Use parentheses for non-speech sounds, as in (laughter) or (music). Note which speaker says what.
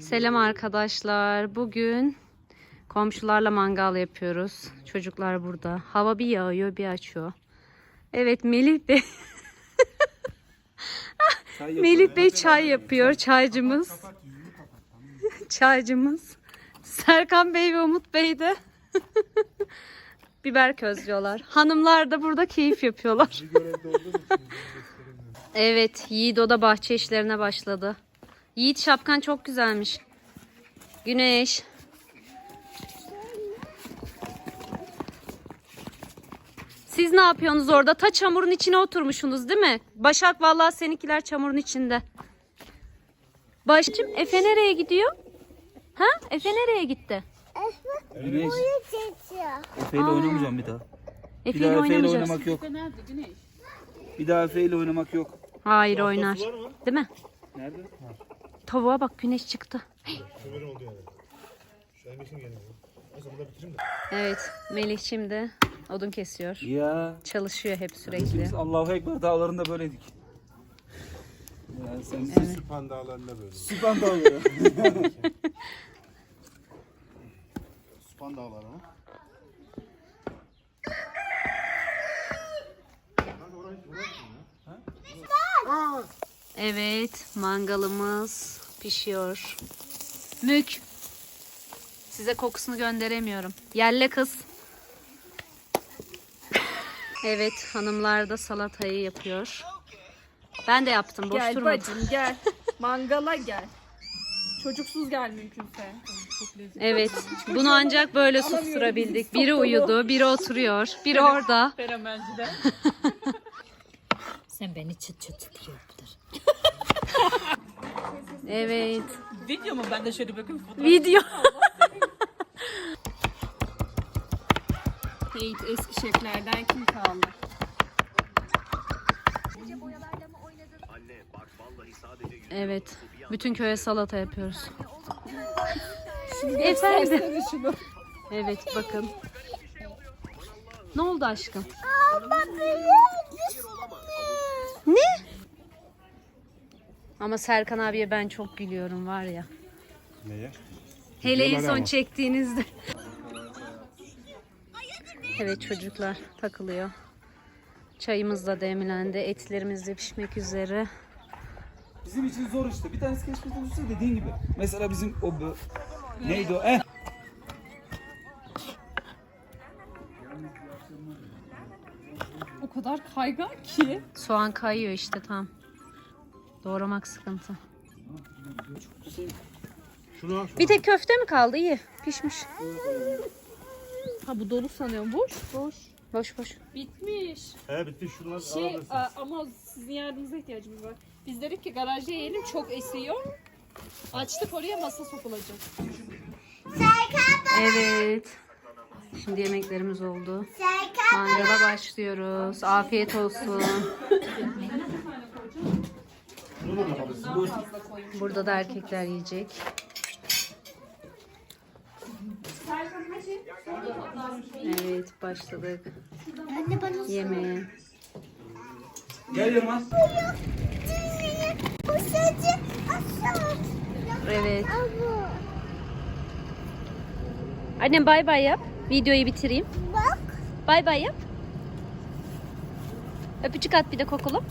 Speaker 1: Selam arkadaşlar. Bugün komşularla mangal yapıyoruz. Çocuklar burada. Hava bir yağıyor bir açıyor. Evet Melih Bey. Melih Bey çay yapıyor. Çaycımız. (laughs) Çaycımız. Serkan Bey ve Umut Bey de (laughs) biber közlüyorlar. Hanımlar da burada keyif yapıyorlar. Evet, Yiğit o da bahçe işlerine başladı. Yiğit şapkan çok güzelmiş. Güneş. Siz ne yapıyorsunuz orada? Ta çamurun içine oturmuşsunuz değil mi? Başak vallahi seninkiler çamurun içinde. Başım Efe nereye gidiyor? Ha? Efe nereye gitti?
Speaker 2: Güneş. Efe ile oynamayacağım bir daha. Bir
Speaker 1: Efe ile
Speaker 2: daha Efe ile
Speaker 1: oynamayacağız.
Speaker 2: oynamak yok. Bir daha Efe ile oynamak yok.
Speaker 1: Hayır oynar. Değil mi?
Speaker 2: Nerede?
Speaker 1: Tavuğa bak güneş çıktı. Evet Melih şimdi odun kesiyor.
Speaker 2: Ya.
Speaker 1: Çalışıyor hep sürekli.
Speaker 2: Biz Allahu Ekber dağlarında böyleydik. Ya sen
Speaker 3: Süphan dağlarında böyle.
Speaker 2: Süphan dağları. (laughs)
Speaker 3: Süphan dağları mı?
Speaker 1: Evet mangalımız pişiyor. Mük. Size kokusunu gönderemiyorum. Yelle kız. Evet hanımlar da salatayı yapıyor. Ben de yaptım boş
Speaker 4: Gel
Speaker 1: durmadım.
Speaker 4: bacım gel. Mangala gel. Çocuksuz gel mümkünse.
Speaker 1: Evet bunu ancak böyle susturabildik. Biri uyudu, biri oturuyor, biri orada.
Speaker 4: Fenomencide. (laughs)
Speaker 5: Sen beni çıt çıt çıt yaptır.
Speaker 1: Evet
Speaker 4: Video mu? Ben de şöyle bakayım fotoğraf.
Speaker 1: video. (laughs)
Speaker 4: Hey, eski şeflerden kim kaldı?
Speaker 1: Evet bütün köye salata yapıyoruz. Efendim.
Speaker 4: şunu.
Speaker 1: Evet bakın. Ne oldu aşkım? Ne? Ama Serkan abiye ben çok gülüyorum var ya.
Speaker 3: Neye?
Speaker 1: Hele en son
Speaker 3: ama.
Speaker 1: çektiğinizde. Evet çocuklar takılıyor. Çayımız da demlendi. Etlerimiz de pişmek üzere.
Speaker 2: Bizim için zor işte. Bir tanesi keşfedilirse dediğin gibi. Mesela bizim o bö- neydi o? Eh.
Speaker 4: O kadar kaygan ki.
Speaker 1: Soğan kayıyor işte tam. Doğramak sıkıntı.
Speaker 3: Şunu al.
Speaker 1: Bir tek köfte mi kaldı? İyi. Pişmiş.
Speaker 4: Ha bu dolu sanıyorum. Boş boş.
Speaker 1: Boş boş.
Speaker 4: Bitmiş.
Speaker 3: He bitti şunu
Speaker 4: Şey a- ama sizin yardımınıza ihtiyacımız var. Biz dedik ki garajda yiyelim çok esiyor. Açtık oraya masa sokulacak.
Speaker 1: Evet. Şimdi yemeklerimiz oldu. Mangala başlıyoruz. Afiyet olsun. (laughs) Burada da erkekler yiyecek. Evet başladık. Yemeğe.
Speaker 2: Gel Yaman.
Speaker 1: Evet. Annem bay bay yap. Videoyu bitireyim. Bak. Bay bay yap. Öpücük at bir de kokulu.